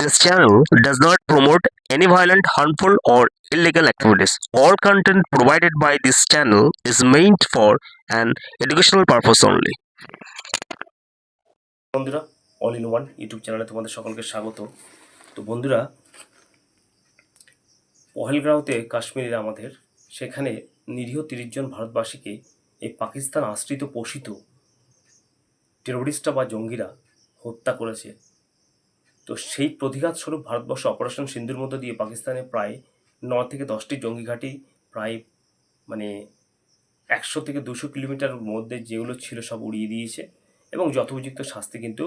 This channel does not promote any violent, harmful, or illegal activities. All content provided by this channel is meant for an educational purpose only. বন্ধুরা all in one YouTube চ্যানেলে তোমাদের সকলকে স্বাগত তো বন্ধুরা পহেলগ্রাউতে কাশ্মীরের আমাদের সেখানে নিরীহ তিরিশ জন ভারতবাসীকে এই পাকিস্তান আশ্রিত পোষিত টেরোরিস্টরা বা জঙ্গিরা হত্যা করেছে তো সেই প্রতিঘাত স্বরূপ ভারতবর্ষ অপারেশন সিন্ধুর মধ্য দিয়ে পাকিস্তানে প্রায় ন থেকে দশটি জঙ্গি ঘাঁটি, প্রায় মানে একশো থেকে দুশো কিলোমিটার মধ্যে যেগুলো ছিল সব উড়িয়ে দিয়েছে এবং যথোপযুক্ত শাস্তি কিন্তু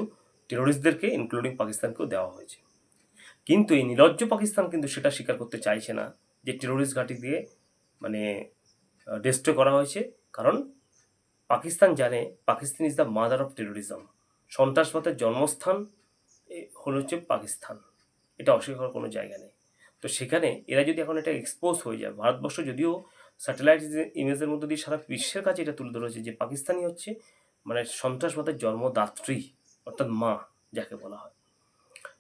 টেরোরিস্টদেরকে ইনক্লুডিং পাকিস্তানকেও দেওয়া হয়েছে। কিন্তু এই নির্লজ্জ পাকিস্তান কিন্তু সেটা স্বীকার করতে চাইছে না যে টেরোরিস্ট ঘাঁটি দিয়ে মানে ডিস্ট্রয় করা হয়েছে। কারণ পাকিস্তান জানে, Pakistan is the mother of terrorism সন্ত্রাসবাদের জন্মস্থান হলো হচ্ছে পাকিস্তান। এটা অস্বীকার কোনো জায়গা নেই। তো সেখানে এরা যদি এখন এটা এক্সপোজ হয়ে যায়, ভারতবর্ষ যদিও স্যাটেলাইট ইমেজের মধ্যে দিয়ে সারা বিশ্বের কাছে এটা তুলে ধরেছে যে পাকিস্তানি হচ্ছে মানে সন্ত্রাসবাদের জন্মদাত্রী, অর্থাৎ মা, যাকে বলা হয়।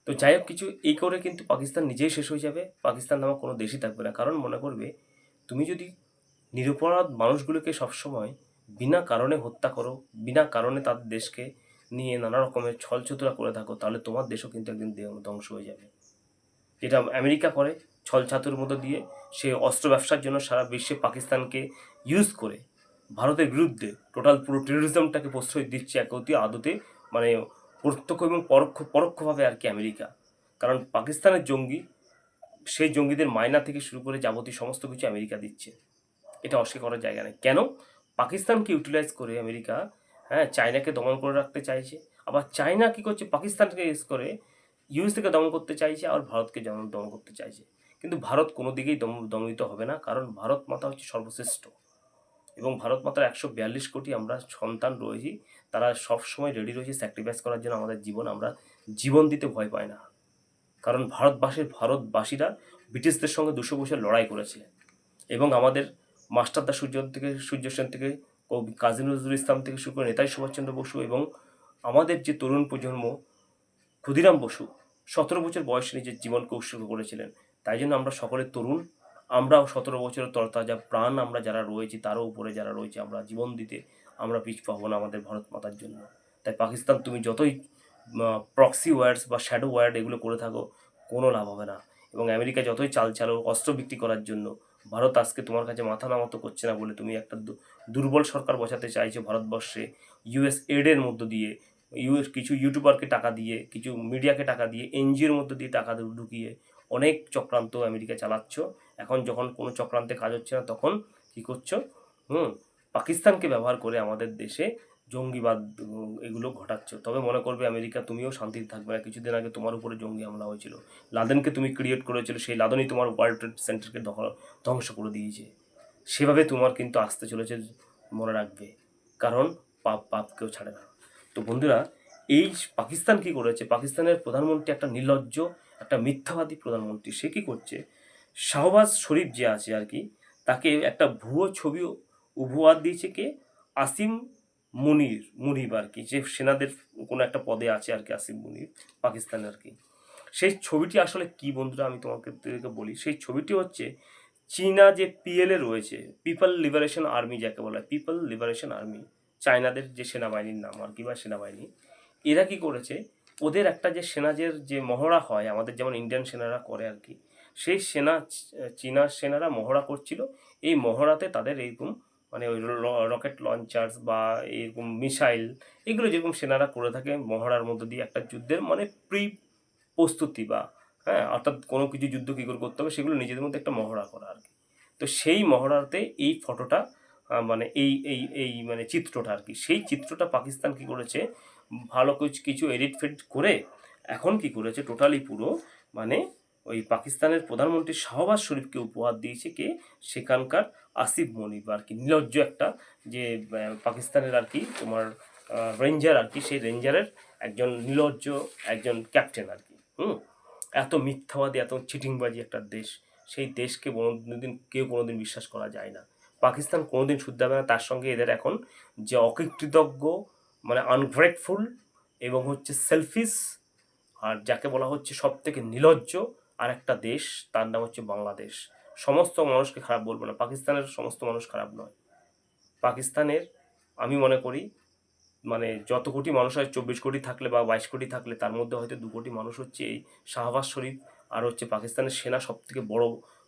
তো যাই হোক, কিছু এই করে কিন্তু পাকিস্তান নিজেই শেষ হয়ে যাবে। পাকিস্তান নামক কোনো দেশই থাকবে না। কারণ মনে করবে, তুমি যদি নিরপরাধ মানুষগুলোকে সবসময় বিনা কারণে হত্যা করো, বিনা কারণে তাদের দেশকে নিয়ে নানা রকমের ছলছতুরা করে থাকো, তাহলে তোমার দেশও কিন্তু একদিন ধ্বংস হয়ে যাবে। যেটা আমেরিকা করে ছল ছাতুর মধ্য দিয়ে, সে অস্ত্র ব্যবসার জন্য সারা বিশ্বে পাকিস্তানকে ইউজ করে ভারতের বিরুদ্ধে টোটাল পুরো টেরোরিজমটাকে প্রশ্রয় দিচ্ছে এক অতি আদতে মানে প্রত্যক্ষ এবং পরোক্ষ, পরোক্ষভাবে আর কি আমেরিকা। কারণ পাকিস্তানের জঙ্গি, সেই জঙ্গিদের মায়না থেকে শুরু করে যাবতীয় সমস্ত কিছু আমেরিকা দিচ্ছে। এটা অস্বীকার করার জায়গা নেই। কেন? পাকিস্তানকে ইউটিলাইজ করে আমেরিকা হ্যাঁ চায়নাকে দমন করে রাখতে চাইছে। আবার চায়না কী করছে? পাকিস্তানকে ইউজ করে ইউএসকে দমন করতে চাইছে আর ভারতকে দমন করতে চাইছে। কিন্তু ভারত কোনো দিকেই দম দমিত হবে না, কারণ ভারত মাতা হচ্ছে সর্বশ্রেষ্ঠ। এবং ভারত মাতার একশো বিয়াল্লিশ কোটি আমরা সন্তান রয়েছি, তারা সব সময় রেডি রয়েছে স্যাক্রিফাইস করার জন্য আমাদের জীবন, আমরা জীবন দিতে ভয় পাই না। কারণ ভারতবাসীর ভারতবাসীরা ব্রিটিশদের সঙ্গে দুশো বছর লড়াই করেছে। এবং আমাদের মাস্টারদা সূর্য থেকে, সূর্য সেন থেকে কবি কাজী নজরুল ইসলাম থেকে শুরু করে নেতাজি সুভাষচন্দ্র বসু এবং আমাদের যে তরুণ প্রজন্ম, ক্ষুদিরাম বসু, সতেরো বছর বয়সে নিজের জীবনকে উৎসর্গ করেছিলেন। তাই জন্য আমরা সকলে তরুণ, আমরাও সতেরো বছরের তরতাজা প্রাণ আমরা যারা রয়েছি, তারও উপরে যারা রয়েছে, আমরা জীবন দিতে, আমরা পিছ পাবো না আমাদের ভারত মাতার জন্য। তাই পাকিস্তান, তুমি যতই প্রক্সি ওয়ার্ডস বা শ্যাডো ওয়ার্ড এগুলো করে থাকো, কোনো লাভ হবে না। এবং আমেরিকা যতই চাল চালো অস্ত্র বিক্রি করার জন্য ভারত আজকে তোমার কাছে মাথা নামাতো করছে না বলে তুমি একটা দুর্বল সরকার বসাতে চাইছো ভারতবর্ষে। ইউএস এডের মধ্য দিয়ে ইউএস কিছু ইউটিউবারকে টাকা দিয়ে, কিছু মিডিয়াকে টাকা দিয়ে এনজিওর মধ্য দিয়ে টাকা ঢুকিয়ে অনেক চক্রান্ত আমেরিকা চালাচ্ছ। এখন যখন কোনো চক্রান্তে কাজ হচ্ছে না তখন কী করছ? হুম, পাকিস্তানকে ব্যবহার করে আমাদের দেশে জঙ্গিবাদ এগুলো ঘটাচ্ছ। তবে মনে করবে আমেরিকা, তুমিও শান্তিতে থাকবে না। কিছুদিন আগে তোমার উপরে জঙ্গি হামলা হয়েছিল। লাদেনকে তুমি ক্রিয়েট করেছিল, সেই লাদেনই তোমার ওয়ার্ল্ড ট্রেড সেন্টারকে ধ্বংস করে দিয়েছে। সেভাবে তোমার কিন্তু আসতে চলেছে মনে রাখবে। কারণ পাপ পাপ কেউ ছাড়ে না। তো বন্ধুরা, এই পাকিস্তান কি করেছে? পাকিস্তানের প্রধানমন্ত্রী একটা নির্লজ্জ, একটা মিথ্যাবাদী প্রধানমন্ত্রী, সে কি করছে? শাহবাজ শরীফ যে আছে আর কি, তাকে একটা ভুয়ো ছবি উপহার দিয়েছে কে? আসিম মুনির, মুনিব আর কি, যে সেনাদের কোনো একটা পদে আছে আর কি, আসিফ মুনির পাকিস্তানে আর কি। সেই ছবিটি আসলে কি বন্ধুরা, আমি তোমাকে বলি, সেই ছবিটি হচ্ছে চীনা যে পিএলএ রয়েছে পিপল লিবারেশন আর্মি যাকে বলা হয় পিপল লিবারেশন আর্মি চায়নাদের যে সেনাবাহিনীর নাম আর কি, বা সেনাবাহিনী, এরা কি করেছে, ওদের একটা যে সেনাদের যে মহড়া হয়, আমাদের যেমন ইন্ডিয়ান সেনারা করে আর কি, সেই সেনা চীনা সেনারা মহড়া করছিল, এই মহড়াতে তাদের এইরকম মানে ওই রকেট লঞ্চার্স বা এরকম মিসাইল এগুলো যেরকম সেনারা করে থাকে মহড়ার মধ্য দিয়ে একটা যুদ্ধের মানে প্রি প্রস্তুতি বা হ্যাঁ অর্থাৎ কোনো কিছু যুদ্ধ কী করে করতে হবে সেগুলো নিজেদের মধ্যে একটা মহড়া করা আর কি। তো সেই মহড়াতে এই ফটোটা মানে এই এই এই মানে চিত্রটা আর কি। সেই চিত্রটা পাকিস্তান কি করেছে? ভালো কিছু কিছু এডিট ফেডিট করে এখন কি করেছে? টোটালি পুরো মানে ওই পাকিস্তানের প্রধানমন্ত্রী শাহবাজ শরীফকে উপহার দিয়েছে কে? সেখানকার আসিফ মনিব আর কি নির্লজ্জ একটা, যে পাকিস্তানের আর কি, তোমার রেঞ্জার আর কি, সেই রেঞ্জারের একজন নির্লজ্জ একজন ক্যাপ্টেন আর কি, হুম? এত মিথ্যাবাদী, এত চিটিংবাজি একটা দেশ, সেই দেশকে কোনোদিন, কেউ কোনোদিন বিশ্বাস করা যায় না। পাকিস্তান কোনোদিন শুদ্ধ হবে না, তার সঙ্গে এদের এখন যে অকৃতজ্ঞ মানে আনগ্রেটফুল এবং হচ্ছে সেলফিস আর যাকে বলা হচ্ছে সব থেকে নির্লজ্জ আর একটা দেশ, তার নাম হচ্ছে বাংলাদেশ। সমস্ত মানুষকে খারাপ বলব না। পাকিস্তানের সমস্ত মানুষ খারাপ নয়। পাকিস্তানের, আমি মনে করি মানে যত কোটি মানুষ হয়, চব্বিশ কোটি থাকলে বা বাইশ কোটি থাকলে, তার মধ্যে হয়তো দু কোটি মানুষ হচ্ছে এই শাহবাজ শরীফ আর হচ্ছে পাকিস্তানের সেনা সব থেকে বড়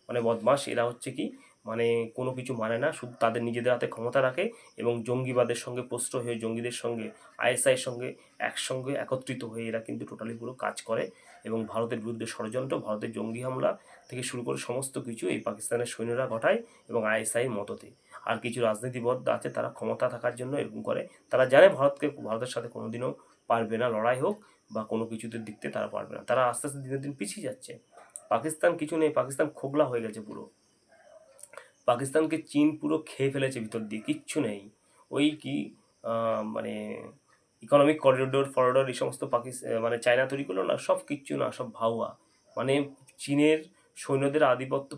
মানে বদমাস এরা হচ্ছে কি মানে কোনো কিছু মানে না, শুধু তাদের নিজেদের হাতে ক্ষমতা রাখে এবং জঙ্গিবাদের সঙ্গে প্রশ্রয় হয়ে জঙ্গিদের সঙ্গে আইএসআইয়ের সঙ্গে একসঙ্গে একত্রিত হয়ে এরা কিন্তু টোটালি পুরো কাজ করে এবং ভারতের বিরুদ্ধে ষড়যন্ত্র, ভারতের জঙ্গি হামলা থেকে শুরু করে সমস্ত কিছু এই পাকিস্তানের সৈন্যরা ঘটায় এবং আইএসআইয়ের মততে আর কিছু রাজনীতিবদ্ধ আছে, তারা ক্ষমতা থাকার জন্য এরকম করে। তারা জানে ভারতকে, ভারতের সাথে কোনোদিনও পারবে না, লড়াই হোক বা কোনো কিছুতে দিকতে তারা পারবে না। তারা আস্তে আস্তে দিনের দিন পিছিয়ে যাচ্ছে। পাকিস্তান কিছু নেই, পাকিস্তান খোগলা হয়ে গেছে পুরো। পাকিস্তানকে চীন পুরো খেয়ে ফেলেছে ভিতর দিয়ে, কিচ্ছু নেই। ওই কি মানে ইকোনমিক করিডোর ফরিডোর এই সমস্ত পাকিস্তান মানে চায়না তৈরি করল না, সব কিচ্ছু না, সব ভাওয়া। মানে চীনের সৈন্যদের আধিপত্য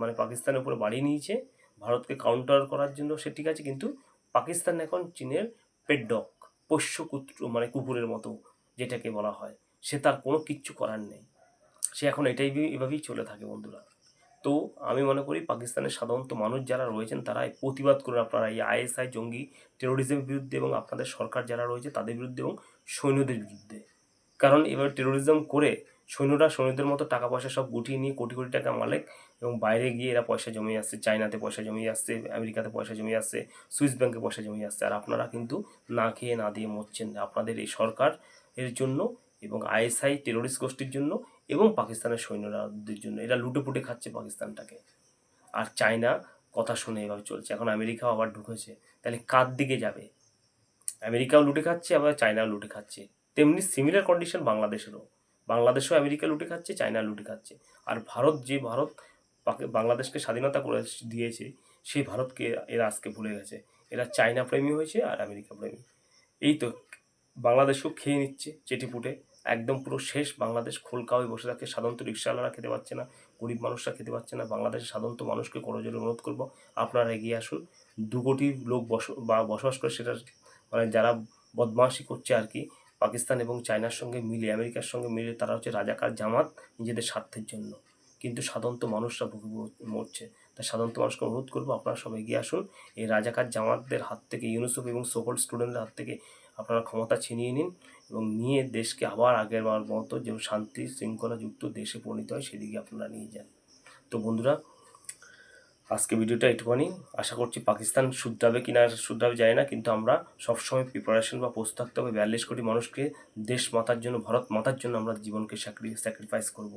মানে পাকিস্তানের উপরে বাড়িয়ে নিয়েছে, ভারতকে কাউন্টার করার জন্য সে ঠিক আছে, কিন্তু পাকিস্তান এখন চীনের পেডডক পোষ্য কুত্র মানে কুকুরের মতো যেটাকে বলা হয়। সে তার কোনো কিচ্ছু করার নেই। সে এখন এটাই এভাবেই চলে থাকে বন্ধুরা। তো আমি মনে করি পাকিস্তানের সাধারণত মানুষ যারা রয়েছেন তারা প্রতিবাদ করুন আপনারা। এই আইএসআই জঙ্গি টেরোরিজমের বিরুদ্ধে এবং আপনাদের সরকার যারা রয়েছে তাদের বিরুদ্ধে এবং সৈন্যদের বিরুদ্ধে। কারণ এবার টেরোরিজম করে সৈন্যরা সৈন্যদের মতো টাকা পয়সা সব গুটিয়ে নিয়ে কোটি কোটি টাকা মালিক এবং বাইরে গিয়ে এরা পয়সা জমিয়ে আসছে, চায়নাতে পয়সা জমিয়ে আসছে, আমেরিকাতে পয়সা জমিয়ে আসছে, সুইস ব্যাংকে পয়সা জমিয়ে আসছে। আর আপনারা কিন্তু না খেয়ে না দিয়ে মরছেন। আপনাদের এই সরকার এর জন্য এবং আইএসআই টেরোরিস্ট গোষ্ঠীর জন্য এবং পাকিস্তানের সৈন্যরাদের জন্য। এরা লুটে পুটে খাচ্ছে পাকিস্তানটাকে। আর চায়না কথা শুনে এভাবে চলছে। এখন আমেরিকাও আবার ঢুকেছে। তাহলে কার দিকে যাবে? আমেরিকাও লুটে খাচ্ছে, আবার চায়নাও লুটে খাচ্ছে। তেমনি সিমিলার কন্ডিশন বাংলাদেশেরও। বাংলাদেশও আমেরিকা লুটে খাচ্ছে, চায়না লুটে খাচ্ছে। আর ভারত, যে ভারত বাংলাদেশকে স্বাধীনতা করে দিয়েছে সেই ভারতকে এরা আজকে ভুলে গেছে। এরা চায়না প্রেমী হয়েছে আর আমেরিকা প্রেমী। এই তো বাংলাদেশও খেয়ে নিচ্ছে চেটিপুটে। একদম পুরো শেষ। বাংলাদেশ খোলকা হয়ে বসে থাকে। সাধারণত রিক্সাওয়ালারা খেতে পাচ্ছে না, গরিব মানুষরা খেতে পাচ্ছে না। বাংলাদেশের সাধারণত মানুষকে করজোরে অনুরোধ করব, আপনারা এগিয়ে আসুন। দু কোটি লোক বস, বা বসবাস করে সেটা মানে যারা বদমাশি করছে আর কি, পাকিস্তান এবং চায়নার সঙ্গে মিলে, আমেরিকার সঙ্গে মিলে তারা হচ্ছে রাজাকার জামাত নিজেদের স্বার্থের জন্য। কিন্তু সাধারণত মানুষরা ভুগে মরছে। তাই সাধারণত মানুষকে অনুরোধ করব, আপনারা সব এগিয়ে আসুন। এই রাজাকার জামাতদের হাত থেকে, ইউনিসেফ এবং সকল স্টুডেন্টদের হাত থেকে আপনারা ক্ষমতা ছিনিয়ে নিন। এবং নিয়ে দেশকে আবার আগের বার মতো যে শান্তি শৃঙ্খলাযুক্ত দেশে পরিণত হয় সেদিকে আপনারা নিয়ে যান। তো বন্ধুরা, আজকে ভিডিওটা একটুখানি আশা করছি পাকিস্তান শুধরাবে কি না শুধরাবে যায় না, কিন্তু আমরা সবসময় প্রিপারেশন বা প্রস্তুত থাকতে হবে। বিয়াল্লিশ কোটি মানুষকে দেশ মাতার জন্য, ভারত মাতার জন্য আমরা জীবনকে স্যাক্রিফাইস করব।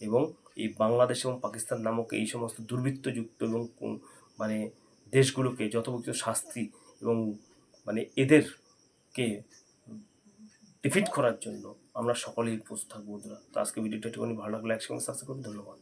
এবং এই বাংলাদেশ এবং পাকিস্তান নামক এই সমস্ত দুর্বৃত্তযুক্ত এবং মানে দেশগুলোকে যথোপযুক্ত শাস্তি এবং মানে এদেরকে ডিফিট করার জন্য আমরা সকলেই প্রস্তুত থাকব বন্ধুরা। তো আজকে ভিডিওটা একটুখানি ভালো লাগলে, একসঙ্গে সাবস্ক্রাইব করুন। ধন্যবাদ।